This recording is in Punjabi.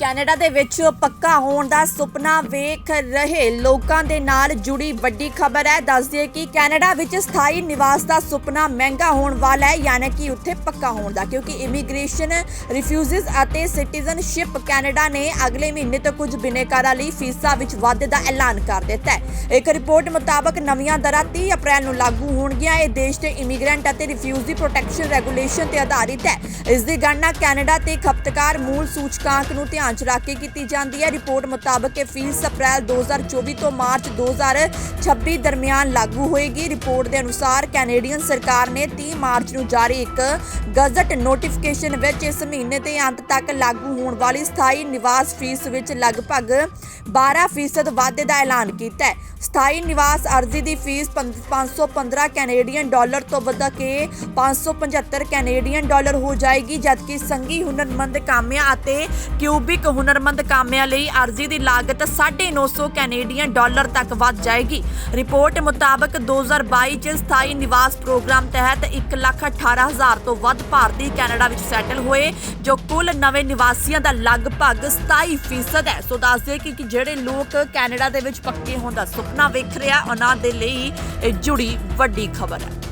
ਕੈਨੇਡਾ ਦੇ ਵਿੱਚ ਪੱਕਾ ਹੋਣ ਦਾ ਸੁਪਨਾ ਵੇਖ ਰਹੇ ਲੋਕਾਂ ਦੇ ਨਾਲ ਜੁੜੀ ਵੱਡੀ ਖਬਰ ਹੈ। ਦੱਸਦੇ ਕਿ ਕੈਨੇਡਾ ਵਿੱਚ ਸਥਾਈ ਨਿਵਾਸ ਦਾ ਸੁਪਨਾ ਮਹਿੰਗਾ ਹੋਣ ਵਾਲਾ ਹੈ, ਯਾਨੀ ਕਿ ਉੱਥੇ ਪੱਕਾ ਹੋਣ ਦਾ, ਕਿਉਂਕਿ ਇਮੀਗ੍ਰੇਸ਼ਨ ਰਿਫਿਊਜੀਜ਼ ਅਤੇ ਸਿਟੀਜ਼ਨਸ਼ਿਪ ਕੈਨੇਡਾ ਨੇ ਅਗਲੇ ਮਹੀਨੇ ਤੋਂ ਕੁਝ ਬਿਨੇਕਾਰਾਂ ਲਈ ਫੀਸਾਂ ਵਿੱਚ ਵਾਧੇ ਦਾ ਐਲਾਨ ਕਰ ਦਿੱਤਾ ਹੈ। ਇੱਕ ਰਿਪੋਰਟ ਮੁਤਾਬਕ ਨਵੀਆਂ ਦਰਾਂ 30 ਅਪ੍ਰੈਲ ਨੂੰ ਲਾਗੂ ਹੋਣਗੀਆਂ। ਇਹ ਦੇਸ਼ ਦੇ ਇਮੀਗ੍ਰੈਂਟ ਅਤੇ ਰਿਫਿਊਜੀ ਪ੍ਰੋਟੈਕਸ਼ਨ ਰੈਗੂਲੇਸ਼ਨ ਤੇ ਆਧਾਰਿਤ ਹੈ। ਇਸ ਦੀ ਗਣਨਾ ਕੈਨੇਡਾ ਤੇ ਖਪਤਕਾਰ ਮੂਲ ਸੂਚਕਾਂਕ ਨੂੰ ਧਿਆਨ 'ਚ ਰੱਖ ਕੇ ਕੀਤੀ ਜਾਂਦੀ ਹੈ। ਰਿਪੋਰਟ ਮੁਤਾਬਕ ਇਹ ਫੀਸ ਅਪ੍ਰੈਲ 2024 ਤੋਂ ਮਾਰਚ 2026 ਦਰਮਿਆਨ ਲਾਗੂ ਹੋਏਗੀ। ਰਿਪੋਰਟ ਦੇ ਅਨੁਸਾਰ ਕੈਨੇਡੀਅਨ ਸਰਕਾਰ ਨੇ 30 ਮਾਰਚ ਨੂੰ ਜਾਰੀ ਇੱਕ ਗਜ਼ਟ ਨੋਟੀਫਿਕੇਸ਼ਨ ਵਿੱਚ ਇਸ ਮਹੀਨੇ ਦੇ ਅੰਤ ਤੱਕ ਲਾਗੂ ਹੋਣ ਵਾਲੀ ਸਥਾਈ ਨਿਵਾਸ ਫੀਸ ਵਿੱਚ ਲਗਭਗ 12% ਵਾਧੇ ਦਾ ਐਲਾਨ ਕੀਤਾ ਹੈ। ਸਥਾਈ ਨਿਵਾਸ ਅਰਜ਼ੀ ਦੀ ਫੀਸ ਪੰਜ- 515 ਕੈਨੇਡੀਅਨ ਡਾਲਰ ਤੋਂ ਵਧ ਕੇ 575 ਕੈਨੇਡੀਅਨ ਡਾਲਰ ਹੋ ਜਾਏਗੀ, ਜਦਕਿ ਸੰਗੀ ਹੁਨਰਮੰਦ ਕਾਮਿਆਂ ਅਤੇ ਕਿਊਬਿਕ ਇੱਕ ਹੁਨਰਮੰਦ ਕਾਮਿਆਂ ਲਈ ਅਰਜ਼ੀ ਦੀ ਲਾਗਤ 950 ਕੈਨੇਡੀਅਨ ਡਾਲਰ ਤੱਕ ਵੱਧ ਜਾਏਗੀ। ਰਿਪੋਰਟ ਮੁਤਾਬਕ 2022 ਚ ਸਥਾਈ ਨਿਵਾਸ ਪ੍ਰੋਗਰਾਮ ਤਹਿਤ 118000 ਤੋਂ ਵੱਧ ਭਾਰਤੀ ਕੈਨੇਡਾ ਵਿੱਚ ਸੈਟਲ ਹੋਏ, ਜੋ ਕੁੱਲ ਨਵੇਂ ਨਿਵਾਸੀਆਂ ਦਾ ਲਗਭਗ 27% ਹੈ। ਸੋ ਦੱਸਦੇ ਕਿ ਕਿ ਜਿਹੜੇ ਲੋਕ ਕੈਨੇਡਾ ਦੇ ਵਿੱਚ ਪੱਕੇ ਹੋਣ ਦਾ ਸੁਪਨਾ ਵੇਖ ਰਿਹਾ ਉਹਨਾਂ ਦੇ ਲਈ ਇਹ ਜੁੜੀ ਵੱਡੀ ਖਬਰ ਹੈ।